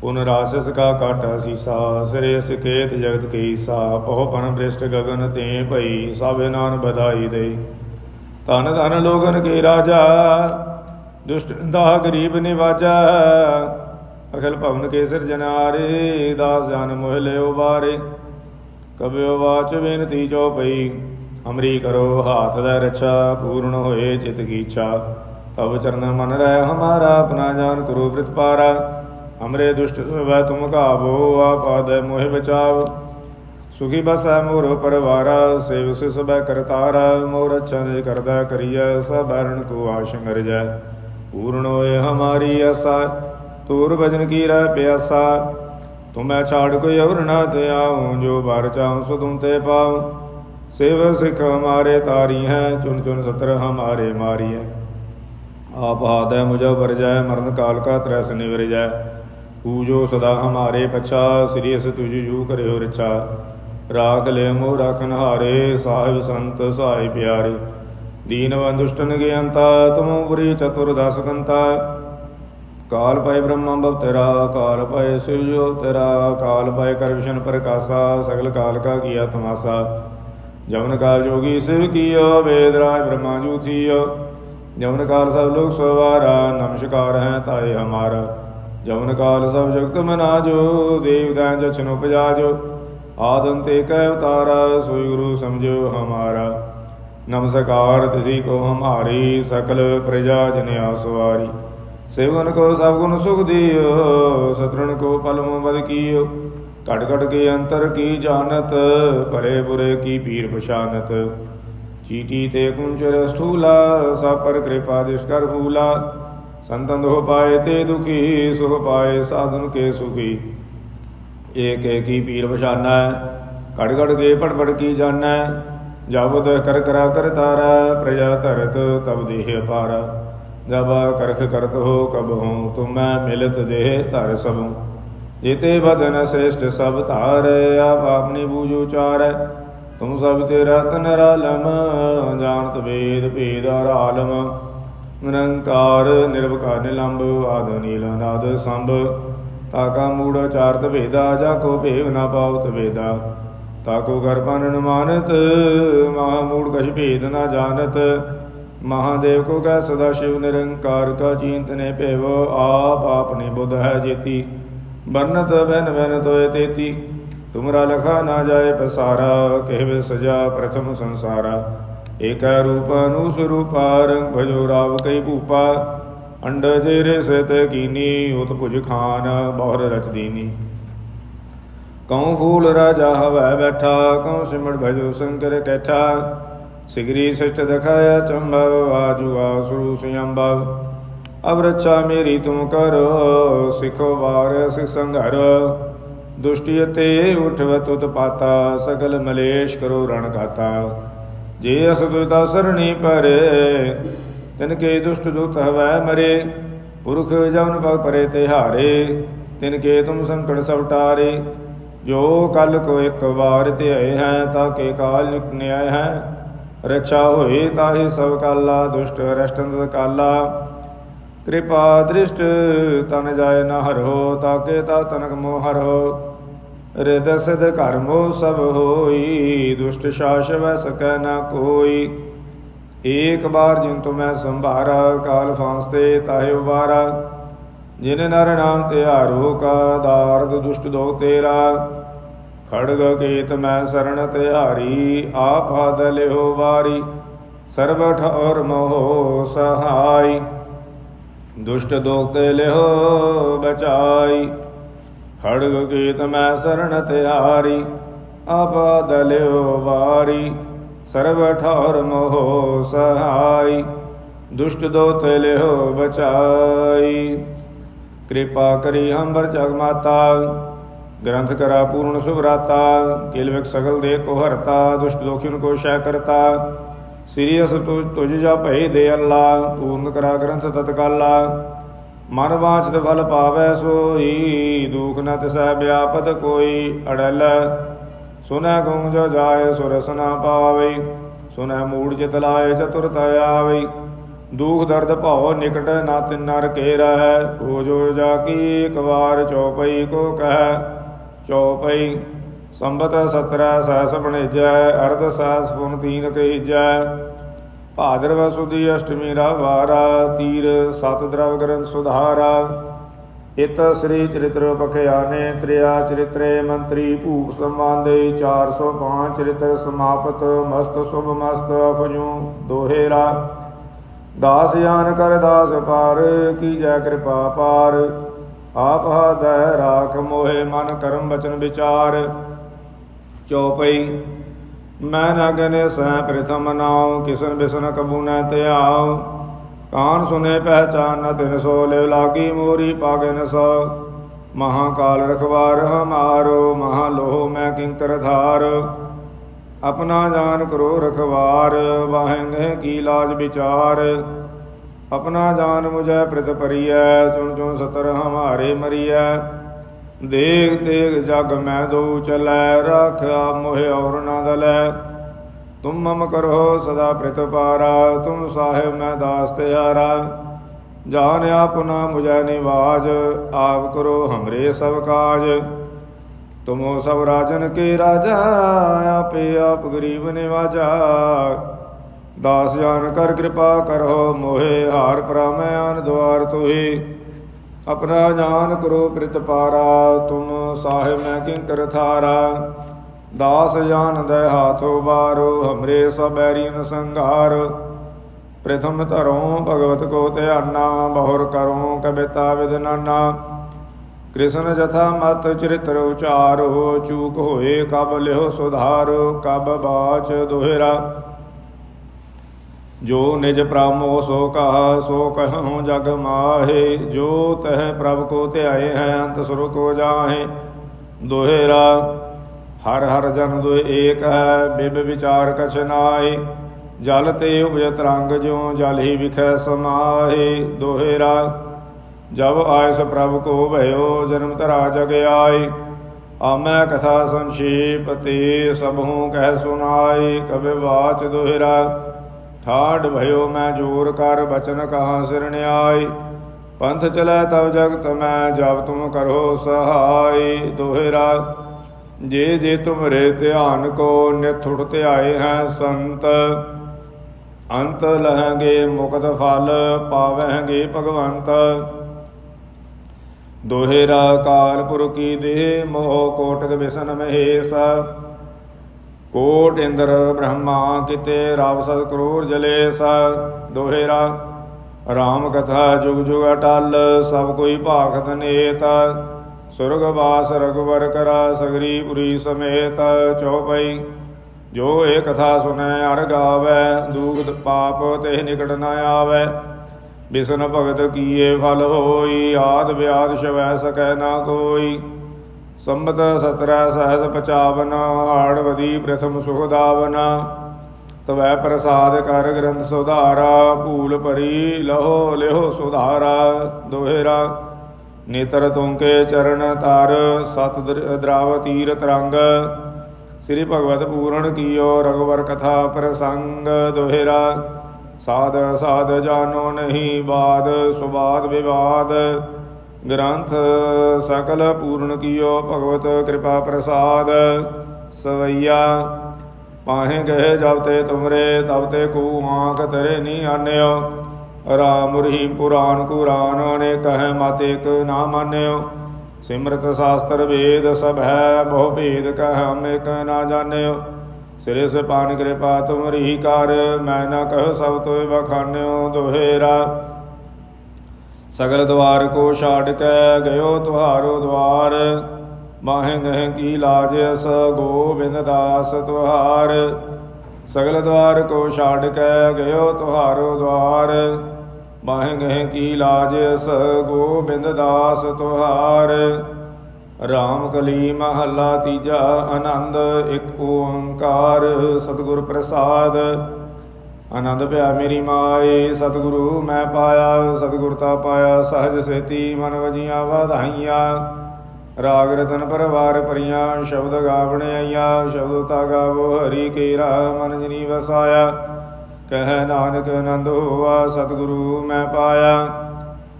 ਪੁਨਰਾਸਿਸ ਕਾ ਕਾਟਾ ਸੀਸਾ, ਸਿਰੇ ਸਕੇਤ ਜਗਤ ਕੀ ਸਾ ਬਹੁ ਪਨ ਬ੍ਰਿਸ਼ਟ ਗਗਨ ਤੇ ਭਈ ਸਭੇ ਨਾਨ ਬਧਾਈ ਦੇ। ਧਨ ਧਨ ਲੋਗਨ ਕੇ ਰਾਜਾ, ਦੁਸ਼ਟ ਦਾ ਗਰੀਬ ਨਿਵਾਜਾ। ਅਖਲ ਭਵਨ ਕੇ ਸਿਰਜਨਾਰੇ ਦਾਸ ਜਨ ਮੋਹ ਲਿਓ ਬਾਰੇ। ਕਬਿਓ ਵਾਚ ਬੇਨਤੀ ਜੋ ਪਈ, ਅਮਰੀ ਕਰੋ ਹਾਥ ਦਾ ਰਛਾ, ਪੂਰਨ ਹੋਏ ਚਿਤ ਕੀ ਇੱਛਾ ਤਬ ਚਰਨ ਮਨ ਰਹਿ ਹਮਾਰਾ, ਆਪਣਾ ਜਾਨ ਕਰੋ ਪ੍ਰਤਪਾਰਾ ਹਮਰੇ ਦੁਸ਼ਟ ਸਵੈ ਤੁਮ ਕਾਬੋ ਆਪਾਦ ਮੋਹਿ ਬਚਾਵ। ਸੁਖੀ ਬਸੈ ਮੋਰ ਪਰਵਾਰਾ, ਸੇਵ ਸੇ ਸਬੈ ਕਰਤਾਰਾ ਮੋਰ ਅੱਛਾ ਕਰਦਾ ਕਰੀਐ, ਸਭ ਹਰਣ ਕੋ ਆਸ਼ੰਗ ਰਜੈ ਪੂਰਨ ਹੋਏ ਹਮਾਰੀ ਆਸਾ ਤੂਰ ਭਜਨ ਕੀ ਰਹਿ ਪਿਆਸਾ। ਤੁਮੈ ਛਾੜ ਕੋਈ ਅਵਰ ਨਾ ਤੇ ਆਉ ਜੋ ਬਾਰ ਚਾਉ ਸੋ ਤੁਮ ਤੇ ਪਾਉ। ਸੇਵ ਸਿਖ ਹਮਾਰੇ ਤਾਰੀ ਹੈ ਚੁਨ ਚੁਨ ਸਤਰ ਹਮਾਰੇ ਮਾਰੀ ਹੈ ਆਪ ਹਾਦੈ ਮੁਝੋ ਵਰਜੈ ਮਰਨ ਕਾਲ ਕਾ ਤਰਸ ਨਿਵਰਜੈ ਪੂਜੋ ਸਦਾ ਹਮਾਰੇ ਪਛਾ, ਸ੍ਰੀ ਅਸ ਤੁਝ ਜੂ ਕਰਿਓ ਰਚਾ ਰਾਖ ਲੈ ਮੋ ਰਖਨ ਹਾਰੇ, ਸਾਹਿਬ ਸੰਤ ਸਹਾਇ ਪਿਆਰੇ। ਦੀਨਵੰ ਦੁਸ਼ਟਨ ਕੇ ਅੰਤਾ ਪੁਰੀ ਚਤੁਰ ਕੰਤਾ। ਕਾਲ ਪਏ ਬ੍ਰਹਮਾ ਬਵ ਕਾਲ ਪਏ ਸਿਰਜੋ ਤੇਰਾ, ਕਾਲ ਪਏ ਕਰ ਪ੍ਰਕਾਸ਼ਾ, ਸਗਲ ਕਾਲ ਕਾ ਕੀਆ ਤਮਾਸਾ। ਜਮਨ ਕਾਲ ਜੋਗੀ ਸਿਵ ਕੀਓ ਵੇਦ ਰਾਜ ਬ੍ਰਹਮਾ ਜੂਥੀਓ ਜਮਨ ਕਾਲ ਸਭ ਲੋਕ ਸਵਾਰਾ ਨਮਸਕਾਰ ਹੈ ਤਾਏ ਹਮਾਰਾ। ਜਮਨ ਕਾਲ ਸਭ ਜਗਤ ਮਨਾਜੋ ਦੇਵ ਦਾਨ ਜਛਨ ਉਪਜਾਜੋ ਆਦਨ ਤੇ ਕਹਿ ਉਤਾਰਾ ਸੋਈ ਗੁਰੂ ਸਮਝੋ ਹਮਾਰਾ। ਨਮਸਕਾਰ ਤਿਸੀ ਕੋ ਹਮਾਰੀ, ਸਕਲ ਪ੍ਰਜਾ ਜਨ ਆਸਵਾਰੀ ਸੇਵਨ ਕੋ ਸਭ ਗੁਣ ਸੁਖ ਦਿਓ ਸਤਰਣ ਕੋ ਪਲਮ ਬਦ ਕੀਓ। ਘਟ ਘਟ ਕੇ ਅੰਤਰ ਕੀ ਜਾਣਤ, ਭਰੇ ਬੁਰੇ ਕੀ ਪੀਰ ਪਛਾਨਤ। ਚੀਟੀ ਤੇ ਕੁੰਚਰ ਸਥੂਲਾ, ਸਭ ਪਰ ਕਿਰਪਾ ਦਿਸ਼ ਕਰ ਫੂਲਾ। ਸੰਤਨ ਹੋ ਪਾਏ ਤੇ ਦੁਖੀ, ਸੁਖ ਪਾਏ ਸਾਧਨ ਕੇ ਸੁਖੀ। ਏਕ ਏਕੀ ਪੀਰ ਪਛਾਨੈ ਘੜ ਘੜ ਕੇ ਪੜ ਪੜ ਕੀ ਜਾਣੈ? ਜਬਦ ਕਰ ਕਰਾ ਕਰ ਤਾਰਾ, ਪ੍ਰਜਾ ਧਰਤ ਤਬ ਦੇਹ ਪਾਰਾ। ਜਬ ਕਰਖ ਕਰਤ ਹੋ ਕਬ ਹੂੰ, ਤੁਮੈ ਮਿਲਤ ਦੇਹ ਧਰ ਸਭੂ। ਜੀਤੇ ਬਦਨ ਸ੍ਰੇਸ਼ਟ ਸਭ ਧਾਰ, ਆਪ ਆਪਣੀ ਬੂਝੋ ਚਾਰੈ ਤੁਮ ਸਭ ਤੇ ਰਤਨ ਰਾਲਮ, ਜਾਣਤ ਵੇਦ ਭੇਦ ਆਲਮ ਨਿਰੰਕਾਰ ਨਿਰਵਕਾਰ ਨਿਲੰਬ, ਆਦ ਨੀਲ ਨਾਦ ਸੰਭ। ਤਾਕਾ ਮੂੜ ਚਾਰਤ ਭੇਦਾ, ਜਾ ਕੋ ਭੇਵ ਨਾ ਪਾਉਤ ਵੇਦਾ ਤਾਕੋ ਕਰ ਪਾਨਨ ਮਹਾ ਮੂੜ ਕਛ ਭੇਦ ਨਾ ਜਾਣਤ। ਮਹਾਦੇਵ ਕੋ ਕੈ ਸਦਾ ਸ਼ਿਵ ਨਿਰੰਕਾਰ ਕਾ ਚਿੰਤ ਨੇ ਭੇਵ, ਆਪ ਆਪਣੀ ਬੁਧ ਹੈ ਜੇਤੀ। ਬਰਨਤ ਬੈਨ ਬੈਨ ਤੋਏ ਤੇਤੀ, ਤੁਮਰਾ ਲਖਾ ਨਾ ਜਾਏ ਪਸਾਰਾ ਕਹਿਵੇ ਸਜਾ ਪ੍ਰਥਮ ਸੰਸਾਰਾ। ਏਕਾ ਰੂਪ ਅਨੂਸਰੂਪਾ ਰੰਗ ਭਜੋ ਰਾਵ ਕਈ ਭੂਪਾ। ਅੰਡ ਜੇਰੇ ਸਤ ਕੀਨੀ, ਉਤ ਭੁਜ ਖਾਨ, ਬਹੁਰ ਰਚ ਦੀਨੀ। ਕਉ ਫੂਲ ਰਾਜਾ ਹਵੈ ਬੈਠਾ, ਕਉ ਸਿਮੜ ਭਜੋ ਸ਼ੰਕਰ ਕੈਠਾ। ਸਿਗਰੀ ਸਿਸ਼ਟ ਦਿਖਾਇਆ ਚੰਬਵ ਆਜੂ ਆਸੁਰੂ ਸਿਯੰਬਵ ਅਬ ਰੱਛਾ ਮੇਰੀ ਤੂੰ ਕਰੋ, ਸਿਖੋ ਵਾਰ ਸਿ ਸੰਘਰ। ਦੁਸ਼ਟੀ ਤੇ ਉਠਵ ਤੁਤ ਪਾਤਾ, ਸਗਲ ਮਲੇਸ਼ ਕਰੋ ਰਣ ਗਾਤਾ ਜੇ ਅਸ ਦੁਇਤਾ ਸਰਣੀ ਪਰੇ ਤਿਨ ਕੇ ਦੁਸ਼ਟ ਦੁਤ ਹਵੈ ਮਰੇ, ਪੁਰਖ ਜਵਨ ਭਗ ਪਰੇ ਤਿਹਾਰੇ, ਤਿਨ ਕੇ ਤੁਮ ਸੰਕਟ ਸਭ ਟਾਰੇ। ਜੋ ਕਲ ਕੋ ਇੱਕ ਵਾਰ ਧਿਆਏ ਹੈ, ਤਾਂ ਕੇ ਕਾਲ ਨਿਕ ਹੈ। ਰਛਾ ਹੋਏ ਤਾਹੀ ਸਭ ਕਾਲਾ, ਦੁਸ਼ਟ ਰਸ਼ਟੰਦ ਕਾਲਾ। ਕਿਰਪਾ ਦ੍ਰਿਸ਼ਟ ਤਨ ਜਾਏ ਨ ਹਰੋ ਤਾਕੇ ਤਾ ਤਨਕ ਮੋ ਹਰੋ ਰਿਦ ਸਿਧ ਕਰਮੋ ਸਭ ਹੋਈ, ਦੁਸ਼ਟ ਸ਼ਾਸ਼ਵ ਸਕੈ ਨ ਕੋਈ। ਏਕ ਬਾਰ ਜਿਨ ਤੁਮੈ ਸੰਭਾਰਾ, ਕਾਲ ਫਾਂਸਤੇ ਤਾਹਿ ਉਬਾਰਾ। ਜਿਨ ਨਰ ਨਾਮ ਤਿਹਾਰੋ ਕਾ ਦਾਰਦ ਦੁਸ਼ਟ ਦੋ ਤੇਰਾ। ਖੜਗ ਕੇਤ ਮੈਂ ਸਰਣ ਤਿਹਾਰੀ ਆਪ ਹਦ ਲਿਓ ਵਾਰੀ। ਸਰਬ ਠੌਰ ਮੋਹ ਸਹਾਈ। ਦੁਸ਼ਟ ਦੋਖ ਲਿਓ ਬਚਾਈ। ਖੜਗ ਕੀਤ ਮੈਂ ਸਰਣ ਤਿਹਾਰੀ ਆਪ ਦਲਿਓ ਵਾਰੀ। ਸਰਬ ਠੌਰ ਮੋਹ ਸਹਾਈ, ਦੁਸ਼ਟ ਦੋ ਤੇ ਲਿਓ ਬਚਾਈ। ਕਿਰਪਾ ਕਰੀ ਹੰਬਰ ਜਗ ਮਾਤਾ, ਗ੍ਰੰਥ ਕਰਾ ਪੂਰਨ ਸੁਭਰਾਤਾ ਕਿਲਵਿਕ ਸਗਲ ਦੇ ਕੋ ਹਰਤਾ, ਦੁਸ਼ਟ ਦੋਖਿਨ ਕੋ ਸ਼ੈ ਕਰਤਾ। ਸ੍ਰੀ ਅਸ ਤੁਜ ਜਾ ਭਏ ਦੇ ਅੱਲਾ, ਪੂਰਨ ਕਰਾ ਗ੍ਰੰਥ ਤਤਕਾਲਾ। ਮਨ ਵਾਚਿਤ ਫਲ ਪਾਵੈ ਸੋਈ, ਦੁਖ ਨ ਤਿਸੈ ਵਿਆਪਤ ਕੋਈ ਅੜਲ। ਸੁਨੈ ਗੁੰਗ ਜੋ ਜਾਏ ਸੁਰਸ ਨਾ ਪਾਵੇ, ਸੁਨੈ ਮੂੜ ਜਿਤ ਲਾਏ ਚਤੁਰਤ ਆਵੇ ਦੁਖ ਦਰਦ ਭਉ ਨਿਕਟ ਨਾ ਤਿਨਰ ਕੇ ਰਹਿ, ਕੋ ਜੋ ਜਾ ਕੀ ਇੱਕ ਵਾਰ ਚੌਪਈ ਕੋ ਕਹਿ। ਚੌਪਈ, ਸੰਬਤ 17 ਸਹਸ ਬਣੇਜੈ, ਅਰਧ ਸਹਸ ਪੁਨ ਤੀਨ ਕਹੀਜੈ। ਭਾਦਰਵ ਸੁਦੀ ਅਸ਼ਟਮੀ ਰਾ ਵਾਰਾ, ਤੀਰ ਸਤ ਦਰਵ ਗ੍ਰੰਥ ਸੁਧਾਰਾ। ਇਤ ਸ੍ਰੀ ਚਰਿਤ੍ਰ ਬਖਿਆਨੇ ਤ੍ਰਿਆ ਚਰਿਤਰੇ ਮੰਤਰੀ ਭੂਪ ਸੰਵਾਦੇ 405 ਚਰਿਤ੍ਰ ਸਮਾਪਤ, ਮਸਤ ਸੁਭ ਮਸਤ ਅਫਜੂ ਦੋਹੇਰਾ। ਦਾਸ ਜਾਨ ਕਰ ਦਾਸ ਪਾਰ, ਕੀ ਜੈ ਕਿਰਪਾ ਪਾਰ। ਆਪ ਹਦੈ ਰਾਖ ਮੋਹਿ ਮਨ ਕਰਮ ਬਚਨ ਵਿਚਾਰ। ਚੌਪਈ ਮੈਂ ਨਗਨੇ ਸਹਿ ਪ੍ਰਥਮ ਨਾਉ, ਕਿਸਨ ਬਿਸਨ ਕਬੂ ਨ ਧਿਆਉ। ਕਾਨ ਸੁਨੇ ਪਹਿਚਾਨ ਨ ਤਿਨ ਸੋ, ਲਿਵ ਲਾਗੀ ਮੋਰੀ ਪਾਗਨ ਸੋ। ਮਹਾਕਾਲ ਰਖਵਾਰ ਹਮਾਰੋ ਮਹਾ ਲੋਹ ਮੈਂ ਕਿੰਕਰ ਧਾਰ। ਆਪਣਾ ਜਾਨ ਕਰੋ ਰਖਵਾਰ, ਵਾਹਿੰਗੇ ਕੀ ਲਾਜ ਵਿਚਾਰ। ਆਪਣਾ ਜਾਨ ਮੁਝੈ ਪ੍ਰਿਤ ਪਰੀਐ ਚੁਣ ਚੁਣ ਸਤਰ ਹਮਾਰੇ ਮਰੀਐ। ਦੇਖ ਦੇਖ ਜਗ ਮੈਂ ਦੋ ਚਲੈ ਰਾਖਿਆ ਮੋਹਿ ਔਰ ਨਾ ਦਲੈ। ਤੁਮ ਮਮ ਕਰੋ ਸਦਾ ਪ੍ਰਿਤ ਪਾਰਾ ਤੁਮ ਸਾਹਿਬ ਮੈਂ ਦਾਸ ਤਿਆਰਾ ਜਾਨ ਆਪਨਾ ਮੁਝੈ ਨਿਵਾਜ ਆਪ ਕਰੋ ਹਮਰੇ ਸਭ ਕਾਜ ਤੁਮੋ ਸਭ ਰਾਜਨ ਕੇ ਰਾਜਾ ਆਪੇ ਆਪ ਗਰੀਬ ਨਿਵਾਜਾ ਦਾਸ ਜਾਨ ਕਰ ਕਿਰਪਾ ਕਰੋ ਮੋਹਿ ਹਾਰ ਪਰਾਮੈ ਆਨ ਦਵਾਰ ਤੋਹੀ ਆਪਣਾ ਜਾਨ ਕਰੋ ਪ੍ਰਿਤ ਪਾਰਾ ਤੁਮ ਸਾਹਿਬ ਮੈਂ ਕਿੰਕਰ ਥਾਰਾ ਦਾਸ ਜਾਨ ਦੇ ਹਾਥੋ ਬਾਰੋ, ਹਮਰੇ ਸਬੈਰੀਨ ਸੰਘਾਰ। ਪ੍ਰਥਮ ਧਰੋਂ ਭਗਵਤ ਕੋ ਧਿਆਨਾ, ਬਹੁਰ ਕਰੋ ਕਬਿਤਾ ਵਿਦਨਾਨਾ। ਕ੍ਰਿਸ਼ਨ ਜਥਾ ਮਤ ਚਰਿਤ੍ਰ ਉਚਾਰੋ ਚੂਕ ਹੋਏ ਕਬ ਲਿਓ ਸੁਧਾਰੋ, ਕਬ ਬਾਚ ਦੁਹਰਾ। ਜੋ ਨਿਜ ਪ੍ਰਮੋ ਸੋ ਕਹਾ, ਸੋ ਕਹਉ ਜਗ ਮਾਹੇ। ਜੋ ਤਹ ਪ੍ਰਭ ਕੋ ਧਿਆਏ ਹੈ, ਅੰਤ ਸੁਰ ਕੋ ਜਾਹੇ। ਦੋਹਰਾ ਹਰ ਹਰ ਜਨ ਦੁਇ ਏਕ ਹੈ, ਬਿਬ ਵਿਚਾਰ ਕਛ ਨਾਏ ਜਲ ਤੇ ਉਪਜਤ ਰੰਗ ਜਿਉ, ਜਲ ਹੀ ਵਿਖੈ ਸਮਾਹੇ। ਦੋਹਰਾ ਜਬ ਆਇਸ ਪ੍ਰਭ ਕੋ ਭਇਓ, ਜਨਮ ਧਰਾ ਜਗ ਆਏ ਆਮੈ ਕਥਾ ਸੰਖੇਪ ਤੇ ਸਭੂ ਕਹਿ ਸੁਨਾਈ ਕਬੇ ਬਾਚ ਦੋਹਰਾ ਠਾੜ ਭਇਓ ਮੈਂ ਜੋਰ ਕਰ, ਬਚਨ ਕਹਾ ਸਿਰਣਿਆਈ ਪੰਥ ਚਲੈ ਤਬ ਜਗਤ ਮੈਂ, ਜਬ ਤੁਮ ਕਰੋ ਸਹਾਈ। ਦੋਹਰਾ ਜੇ ਜੇ ਤੁਮਰੇ ਧਿਆਨ ਕੋ ਨਿਥੁੜ ਧਿਆਏ ਹੈ ਸੰਤ, ਅੰਤ ਲਹਾਂਗੇ ਮੁਕਤ ਫਲ ਪਾਵਾਂਗੇ ਭਗਵੰਤ। ਦੋਹਰਾ ਕਾਲ ਪੁਰਖੀ ਦੇ ਮੋਹ ਕੋਟਕ ਬਿਸਨ ਮਹੇਸ਼। ਕੋਟ ਇੰਦਰ ਬ੍ਰਹਮਾ ਕਿਤੇ ਰਾਵ ਸਤ ਕਰੂਰ ਜਲੇਸ ਦੋਹਰਾ ਰਾਮ ਕਥਾ ਜੁਗ ਜੁਗ ਅਟਲ, ਸਭ ਕੋਈ ਭਾਖਤ ਨੇਤ। ਸੁਰਗ ਬਾਸ ਰਗਵਰ ਕਰਾ ਸਗਰੀ ਪੁਰੀ ਸਮੇਤ ਚਉਪਈ। ਜੋ ਇਹ ਕਥਾ ਸੁਨੈ ਅਰ ਗਾਵੈ ਦੂਖ ਪਾਪ ਤੇ ਨਿਕਟ ਨ ਆਵੈ। ਬਿਸਨ ਭਗਤ ਕੀਏ ਫਲ ਹੋਈ, ਆਦ ਵਿਆਦ ਸ਼ਵੈ ਸਕੈ ਨਾ ਕੋਈ। ਸੰਬਤ 17 ਸਹਸ 55 ਆੜਵਦੀ ਪ੍ਰਥਮ ਸੁਖਦਾਵਨ ਤਵੈ ਪ੍ਰਸਾਦ ਕਰ ਗ੍ਰੰਥ ਸੁਧਾਰਾ, ਭੂਲ ਭਰੀ ਲਹੋ ਲਿਹੋ ਸੁਧਾਰਾ, ਦੋਹਰਾ। ਨੇਤਰ ਤੁੰਕੇ ਚਰਨ ਤਰ, ਸਤ ਦਰਾਵ ਤੀਰ ਤਰੰਗ। ਸ੍ਰੀ ਭਗਵਤ ਪੂਰਨ ਕੀਓ ਰਗਵਰ ਕਥਾ ਪ੍ਰਸੰਗ ਦੋਹਰਾ। ਸਾਧ ਸਾਧ ਜਾਨੋ ਨਹੀਂ ਬਾਦ, ਸੁਬਾਦ ਵਿਵਾਦ। ਗ੍ਰੰਥ ਸਕਲ ਪੂਰਨ ਕੀਓ ਭਗਵਤ ਕਿਰਪਾ ਪ੍ਰਸਾਦ। ਸਵਈਆ, ਪਾਹੇ ਗਏ ਜਬ ਤੇ ਤੁਮਰੇ, ਤਬ ਤੇ ਕੂ ਆਂਕ ਤਰੇ ਨੀ ਆਨਿਓ। ਰਾਮ ਰਹੀਮ ਪੁਰਾਨ ਕੁਰਾਨ ਨੇ ਕਹੈ ਮਤ ਇਕ ਨਾ ਮੰਨਿਓ। ਸਿਮਰਤ ਸ਼ਾਸਤਰ ਵੇਦ ਸਭ ਹੈ, ਬਹੁ ਭੇਦ ਕਹ ਹਮ ਇਕ ਨਾ ਜਾਣਿਓ। ਸਿਰੇ ਸੇ ਪਾਨ ਕਿਰਪਾ ਤੁਮਰੀ ਕਰ, ਮੈਂ ਨਾ ਕਹ ਸਭ ਤੋਇ ਬਖਾਨਿਓ ਦੁਹੇਰਾ ਸਗਲ ਦਵਾਰ ਕੋ ਛਾੜ ਕੇ ਗਇਓ ਤੁਹਾਰੋ ਦਵਾਰ। ਮਾਹੇ ਗਹਿ ਕੀ ਲਾਜ ਅਸ, ਗੋਬਿੰਦ ਦਾਸ ਤੁਹਾਰ। ਸਗਲ ਦਵਾਰ ਕੋ ਛਾੜ ਕੇ ਗਇਓ ਤੁਹਾਰੋ ਦਵਾਰ। ਮਾਹੇ ਗਹਿ ਕੀ ਲਾਜ ਅਸ ਗੋਬਿੰਦ ਦਾਸ ਤੁਹਾਰ। ਰਾਮ ਕਲੀ ਮਹੱਲਾ ਤੀਜਾ ਆਨੰਦ, ਇੱਕ ਓੰਕਾਰ ਸਤਿਗੁਰ ਪ੍ਰਸਾਦ। ਆਨੰਦ ਭਿਆ ਮੇਰੀ ਮਾਏ, ਸਤਿਗੁਰੂ ਮੈਂ ਪਾਇਆ, ਸਤਿਗੁਰ ਤਾ ਪਾਇਆ, ਸਹਜ ਸੇਤੀ ਮਨ ਵਜੀਆਂ ਵਧਾਈਆਂ। ਰਾਗ ਰਤਨ ਪਰਵਾਰ ਪਰੀਆਂ ਸ਼ਬਦ ਗਾਵਣੇ ਆਈਆਂ, ਸ਼ਬਦ ਤਾ ਗਾਵੋ ਹਰੀ ਕੇਰਾ, ਮਨ ਜਨੀ ਵਸਾਇਆ। ਕਹਿ ਨਾਨਕ ਆਨੰਦ ਹੋਆ, ਸਤਿਗੁਰੂ ਮੈਂ ਪਾਇਆ।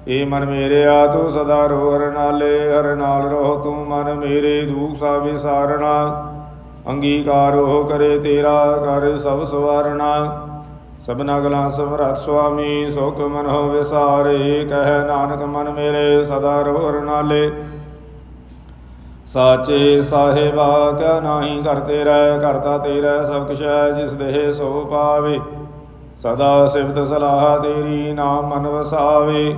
ਏ ਮਨ ਮੇਰੇ ਆ, ਤੂੰ ਸਦਾ ਰੋ ਹਰਨਾਲੇ ਹਰ ਨਾਲ ਰਹੋ, ਤੂੰ ਮਨ ਮੇਰੇ ਦੁਖ ਸਾ ਵਿਸਾਰਣਾ। ਅੰਗੀਕਾਰ ਹੋ ਕਰੇ ਤੇਰਾ, ਕਰ ਸਭ ਸਵਾਰਣਾ। ਸਭਨਾ ਗਲਾਂ ਸਮਰਤ ਸੁਆਮੀ, ਸੁਖ ਮਨ ਹੋ ਵਿਸਾਰੇ। ਕਹਿ ਨਾਨਕ ਮਨ ਮੇਰੇ, ਸਦਾ ਰੋ ਹਰ ਸਾਚੇ ਸਾਹਿਬਾ ਕਿਆ ਨਾਹੀ ਕਰ ਤੇਰਾ ਕਰਤਾ ਤੇਰਾ, ਸਭ ਕੁਛ ਹੈ, ਜਿਸ ਦੇਹ ਸੋ ਪਾਵੇ। ਸਦਾ ਸਿਫਤ ਸਲਾਹ ਤੇਰੀ, ਨਾਮ ਮਨ ਵਸਾਵੇ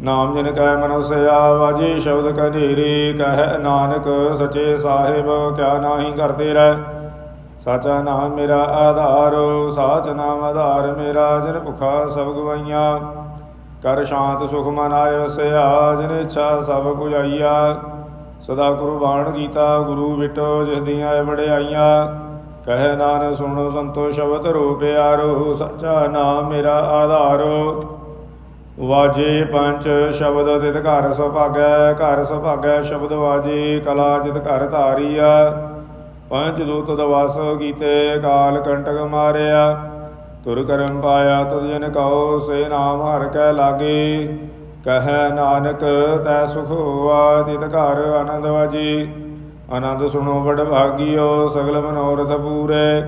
ਨਾਮ ਜਿਨ ਕੈ ਮਨੁਸਿਆ ਵਾਜੇ ਸ਼ਬਦ ਕਨੇਰੇ ਕਹਿ ਨਾਨਕ ਸਚੇ ਸਾਹਿਬ, ਕਿਆ ਨਾਹੀ ਕਰ ਤੇਰਾ ਸਾਚਾ ਨਾਮ ਮੇਰਾ ਆਧਾਰ, ਸਾਚ ਨਾਮ ਆਧਾਰ ਮੇਰਾ, ਜਿਨ ਭੁਖਾ ਸਭ ਗਵਾਈਆਂ। ਕਰ ਸ਼ਾਂਤ ਸੁਖ ਮਨ ਆਇ ਵਸਿਆ, ਜਿਨ ਇੱਛਾ ਸਭ ਪੁਜਾਈਆ। ਸਦਾ ਗੁਰੂ ਬਾਣ ਗੀਤਾ ਗੁਰੂ ਵਿਟੋ ਜਿਸ ਦੀਆਂ ਵਡਿਆਈਆਂ। ਕਹਿ ਨਾਨ ਸੁਣੋ ਸੰਤੋ ਸ਼ਬਦ ਰੂਪ ਪਿਆਰੋ, ਸੱਚਾ ਨਾਮ ਮੇਰਾ ਆਧਾਰੋ। ਵਾਜੇ ਪੰਜ ਸ਼ਬਦ ਤਿਤ ਘਰ ਸੁਭਾਗੈ ਘਰ ਸੁਭਾਗੈ ਸ਼ਬਦ ਵਾਜੇ, ਕਲਾ ਜਿਤ ਘਰ ਧਾਰੀਆ ਪੰਜ ਦੂਤ ਦਵਾਸ ਕੀਤੇ, ਕਾਲ ਕੰਟਕ ਮਾਰਿਆ। ਤੁਰ ਕਰਮ ਪਾਇਆ, ਤੁਧ ਜਨ ਕਹੋ, ਸੇ ਨਾਮ ਹਰ ਕੈ ਲਾਗੇ। ਕਹੈ ਨਾਨਕ, ਤੈ ਸੁਖ ਹੋਆ, ਤਿਤ ਘਰ ਆਨੰਦ ਵਾਜੀ। ਆਨੰਦ ਸੁਣੋ ਬੜ ਭਾਗਿਓ ਸਗਲ ਮਨੋਰਥ ਪੂਰੇ।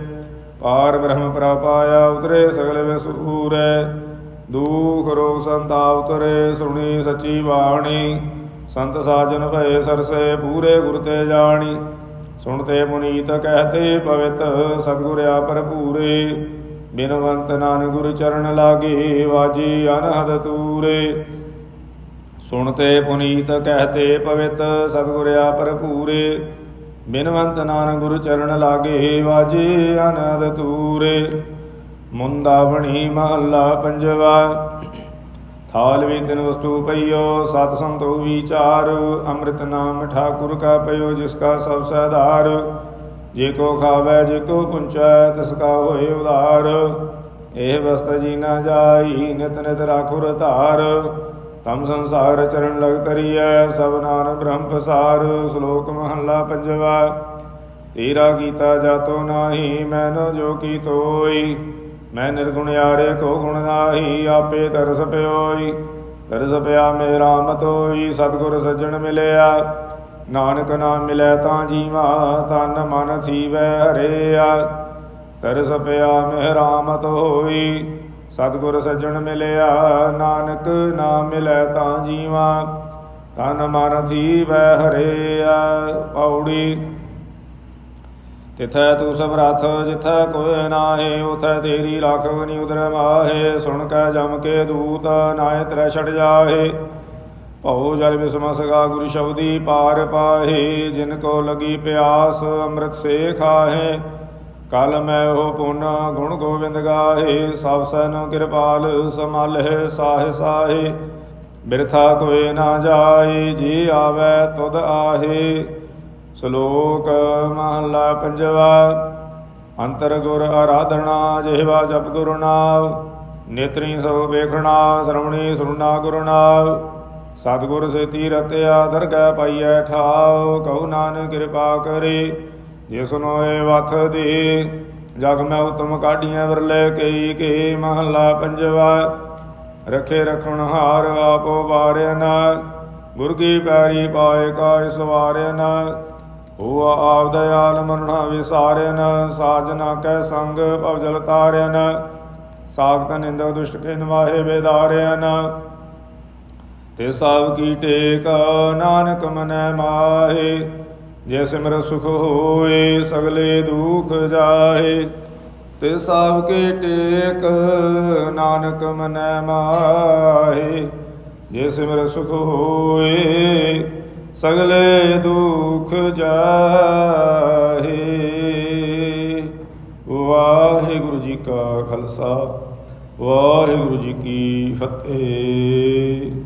ਪਾਰ ਬ੍ਰਹਮ ਪ੍ਰਪਾਇਆ ਉਤਰੇ, ਸਗਲ ਵਿਸੂਰੇ। ਦੂਖ ਰੋਗ ਸੰਤਾਪ ਉਤਰੇ, ਸੁਣੀ ਸੱਚੀ ਬਾਣੀ। ਸੰਤ ਸਾਜਨ ਭਏ ਸਰਸੇ, ਪੂਰੇ ਗੁਰ ਤੇ ਜਾਣੀ। ਸੁਣਤੇ ਮੁਨੀਤ ਕਹਤੇ, ਪਵਿੱਤ ਸਤਿਗੁਰ ਆ ਭਰਪੂਰੇ। ਬਿਨਵੰਤ ਨਾਨਕ ਗੁਰ ਚਰਨ ਲਾਗੇ, ਵਾਜੀ ਅਨਹਦ ਤੂਰੇ। ਸੁਣਤੇ ਪੁਨੀਤ ਕਹਤੇ ਪਵਿੱਤ ਸਤਿਗੁਰ ਆ ਭਰਪੂਰੇ, ਬਿਨਵੰਤ ਨਾਨਕ ਗੁਰ ਚਰਨ ਲਾਗੇ ਵਾਜੇ ਅਨਹਦ ਤੂਰੇ। ਮੁੰਦਾ ਬਣੀ ਮਹੱਲਾ ਪੰਜਵਾ, ਥਾਲ ਵੀ ਤਿਨ ਵਸਤੂ ਪਈਓ, ਸਤ ਸੰਤੋ ਵਿਚਾਰ ਅੰਮ੍ਰਿਤ ਨਾਮ ਠਾਕੁਰ ਕਾ ਪਈਓ, ਜਿਸ ਕਾ ਸਭ ਸਹਿਧਾਰ ਜੇ ਕੋ ਖਾਵੇ, ਜੇ ਕੋ ਪੁੰਚੈ, ਤਿਸ ਕਾ ਹੋਏ ਉਧਾਰ। ਇਹ ਵਸਤ ਜੀ ਨਾ ਜਾਈ, ਨਿਤ ਨਿਤ ਰਾਖੁਰ ਧਾਰ। ਤਮ ਸੰਸਾਰ ਚਰਨ ਲਗ ਤਰੀਐ ਸਭ ਨਾਨ ਬ੍ਰਹਮ ਪਸਾਰ, ਸ਼ਲੋਕ ਮਹੱਲਾ ਪੰਜਵਾ। ਤੇਰਾ ਕੀਤਾ ਜਾਤੋ ਨਾਹੀ, ਮੈਨੋ ਜੋ ਕੀ ਤੋਈ। ਮੈਂ ਨਿਰਗੁਣ ਯਾਰੇ ਕੋ ਗੁਣ ਨਾਹੀ, ਆਪੇ ਤਰਸ ਪਿਓਈ। ਤਰਸ ਪਿਆ ਮੇਰਾ ਮਤੋਈ, ਸਤਿਗੁਰ ਸੱਜਣ ਮਿਲਿਆ। ਨਾਨਕ ਨਾਮ ਮਿਲੈ ਤਾਂ ਜੀਵਾ ਤਨ ਮਨ ਥੀਵੈ ਹਰਿਆ। ਤਰਸ ਪਿਆ ਮਿਹਰਾਮਤ ਹੋਈ ਸਤਿਗੁਰ ਸੱਜਣ ਮਿਲਿਆ, ਨਾਨਕ ਨਾਮ ਮਿਲੈ ਤਾਂ ਜੀਵਾ, ਤਨ ਮਨ ਥੀਵੈ ਹਰਿਆ ਪੌੜੀ। ਤਿਥੈ ਤੂੰ ਸਭ ਰਥ ਜਿਥੈ ਕੋਇ ਨਾਹੀ, ਉਥੈ ਤੇਰੀ ਰਾਖਵ ਨੀ ਉਦਰ ਮਾਹੇ, ਸੁਣ ਕੈ ਜਮ ਕੇ ਦੂਤ ਨਾਇ ਤਰੈ ਛੜ ਜਾਹੇ। ਭਉ ਜਲ ਬਿਸਮ ਸਗਾ ਗੁਰ ਸ਼ਬਦੀ ਪਾਰ ਪਾਹੇ, ਜਿਨ ਕੋ ਲਗੀ ਪਿਆਸ ਅੰਮ੍ਰਿਤ ਸੇ ਖਾਹੇ। ਕਲ ਮੈਂ ਉਹ ਪੁਨ ਗੁਣ ਗੋਬਿੰਦ ਗਾਹੇ, ਸਭ ਸੈਨੋ ਕਿਰਪਾਲ ਸਮਾਲਹਿ ਸਾਹੇ ਸਾਹੇ। ਬਿਰਥਾ ਕੋਏ ਨਾ ਜਾਏ, ਜੀ ਆਵੈ ਤੁਧ ਆਹੇ। ਸ਼ਲੋਕ ਮਹਲਾ ਪੰਜਵਾ, ਅੰਤਰ ਗੁਰ ਆਰਾਧਨਾ ਜਿਹਵਾ ਜਪ ਗੁਰੂ ਨਾਮ ਨੇਤਰੀ ਸੋ ਵੇਖਣਾ, ਸ਼ਰਵਣੀ ਸੁਣਨਾ ਗੁਰੂ ਨਾਮ ਸਤਿਗੁਰ ਸੇਤੀ ਰਤਿਆ ਦਰਗਹਿ ਪਾਈਐ ਠਾਉ, ਕਹੂ ਨਾਨਕ ਕਿਰਪਾ ਕਰੇ। ਜਿਸ ਨੋਏ ਵਥ ਦੇ ਜਗ ਮੈਂ ਉਤਮ ਕਾਢੀਆਂ ਵਿਰਲੇ ਕਈ ਕੇ ਮਹਲਾ ਪੰਜਵਾ। ਰਖੇ ਰਖਣ ਹਾਰ ਆਪੋ ਵਾਰਿਆ ਨਾ, ਗੁਰ ਕੀ ਪੈਰੀ ਪਾਏ ਕਾ ਸਵਾਰਿਆ ਨਾ। ਉਹ ਆਪ ਦਇਆਲ ਮਨਣਾ ਵਿਸਾਰਿਨ ਸਾਜਨਾ ਕੈ ਸੰਗ ਭਵਜਲ ਤਾਰਿਨ ਸਾਖਤ ਨਿੰਦ ਦੁਸ਼ਟ ਕੇ ਨਵਾਹੇ ਬੇਦਾਰਿਨ ਤੇ ਸਭ ਕੀ ਟੇਕ ਨਾਨਕ ਮਨੈ ਮਾਹੇ ਜੇ ਸਿਮਰ ਸੁਖ ਹੋਏ, ਸਗਲੇ ਦੁਖ ਜਾਏ, ਤੇ ਸਭ ਕੇ ਟੇਕ ਨਾਨਕ ਮਨੈ ਮਾਹੇ। ਜੇ ਸਿਮਰ ਸੁਖ ਹੋਏ, ਸਗਲੇ ਦੁਖ ਜਾਹੇ ਵਾਹਿਗੁਰੂ ਜੀ ਕਾ ਖਾਲਸਾ, ਵਾਹਿਗੁਰੂ ਜੀ ਕੀ ਫਤਿਹ।